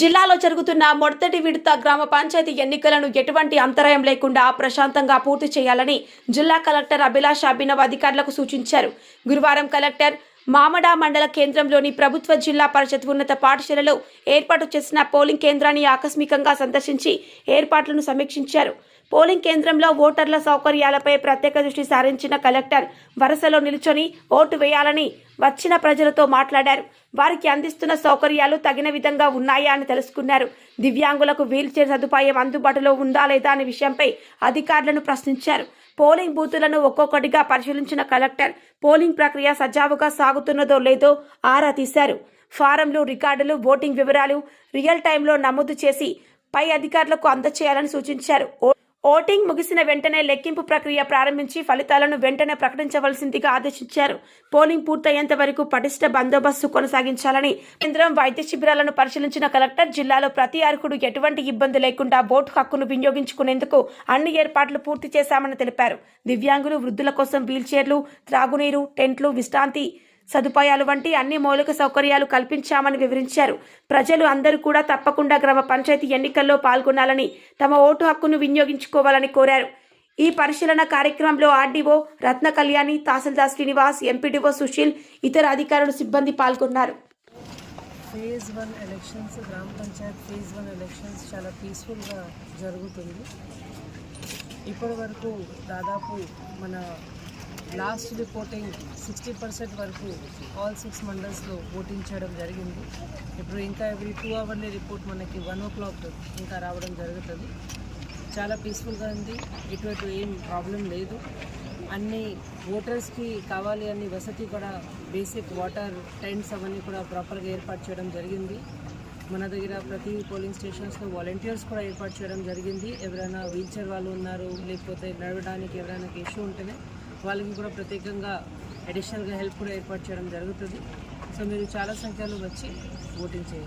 జిల్లాలో జరుగుతున్న మొదటి విడత గ్రామ పంచాయతీ ఎన్నికలను ఎటువంటి అంతరాయం లేకుండా ప్రశాంతంగా పూర్తి చేయాలని జిల్లా కలెక్టర్ అభిలాష్ అభినవ్ అధికారులకు సూచించారు. గురువారం కలెక్టర్ మామడా మండల కేంద్రంలోని ప్రభుత్వ జిల్లా పరిషత్ ఉన్నత పాఠశాలలో ఏర్పాటు చేసిన పోలింగ్ కేంద్రాన్ని ఆకస్మికంగా సందర్శించి ఏర్పాట్లను సమీక్షించారు. పోలింగ్ కేంద్రంలో ఓటర్ల సౌకర్యాలపై ప్రత్యేక దృష్టి సారించిన కలెక్టర్ వరుసలో నిల్చొని ఓటు వేయాలని వచ్చిన ప్రజలతో మాట్లాడారు. వారికి అందిస్తున్న సౌకర్యాలు తగిన విధంగా ఉన్నాయా అని తెలుసుకున్నారు. దివ్యాంగులకు వీల్చైర్ సదుపాయం అందుబాటులో ఉందా లేదా అనే విషయంపై అధికారులను ప్రశ్నించారు. పోలింగ్ బూతులను ఒక్కొక్కటిగా పరిశీలించిన కలెక్టర్ పోలింగ్ ప్రక్రియ సజావుగా సాగుతున్నదో లేదో ఆరా తీశారు. ఫారంలు రికార్డులు ఓటింగ్ వివరాలు రియల్ టైంలో నమోదు చేసి పై అధికారులకు అందచేయాలని సూచించారు. ఓ- ఓటింగ్ ముగిసిన వెంటనే లెక్కింపు ప్రక్రియ ప్రారంభించి ఫలితాలను వెంటనే ప్రకటించవలసిందిగా ఆదేశించారు. పోలింగ్ పూర్తయ్యేంత వరకు పటిష్ట బందోబస్తు కొనసాగించాలని కేంద్రం వైద్య శిబిరాలను పరిశీలించిన కలెక్టర్ జిల్లాలో ప్రతి అర్హుడు ఎటువంటి ఇబ్బంది లేకుండా ఓటు హక్కును వినియోగించుకునేందుకు అన్ని ఏర్పాట్లు పూర్తి చేశామని తెలిపారు. దివ్యాంగులు వృద్ధుల కోసం వీల్చైర్లు త్రాగునీరు టెంట్లు విశ్రాంతి సదుపాయాలు వంటి అన్ని మౌలిక సౌకర్యాలు కల్పించామని వివరించారు. ప్రజలు అందరూ కూడా తప్పకుండా గ్రామ పంచాయతీ ఎన్నికల్లో పాల్గొనాలని తమ ఓటు హక్కును వినియోగించుకోవాలని కోరారు. ఈ పరిశీలన కార్యక్రమంలో ఆర్డీఓ రత్న కళ్యాణి తహసీల్దార్ శ్రీనివాస్ ఎంపీడీఓ సుశీల్ ఇతర అధికారులు సిబ్బంది పాల్గొన్నారు. ఫేజ్ వన్ ఎలక్షన్స్ గ్రామ పంచాయత్ ఫేజ్ వన్ ఎలక్షన్స్ చాలా పీస్ఫుల్గా జరుగుతుంది. ఇప్పటి వరకు దాదాపు మన లాస్ట్ రిపోర్టింగ్ సిక్స్టీ పర్సెంట్ వరకు ఆల్ సిక్స్ మండల్స్లో ఓటింగ్ చేయడం జరిగింది. ఇప్పుడు ఇంకా ఎవ్రీ టూ అవర్లీ రిపోర్ట్ మనకి వన్ ఓ క్లాక్ ఇంకా రావడం జరుగుతుంది. చాలా పీస్ఫుల్గా ఉంది. ఇటువంటి ఏం ప్రాబ్లం లేదు. అన్ని ఓటర్స్కి కావాలి అన్ని వసతి కూడా బేసిక్ వాటర్ టెంట్స్ అవన్నీ కూడా ప్రాపర్గా ఏర్పాటు చేయడం జరిగింది. మన దగ్గర ప్రతి పోలింగ్ స్టేషన్స్లో వాలంటీర్స్ కూడా ఏర్పాటు చేయడం జరిగింది. ఎవరైనా వీల్చైర్ వాళ్ళు ఉన్నారు లేకపోతే నడవడానికి ఎవరైనా ఇష్యూ ఉంటేనే వాళ్ళకి కూడా ప్రత్యేకంగా అడిషనల్గా హెల్ప్ కూడా ఏర్పాటు చేయడం జరుగుతుంది. సో మీరు చాలా సంఖ్యలో వచ్చి ఓటింగ్ చేయండి.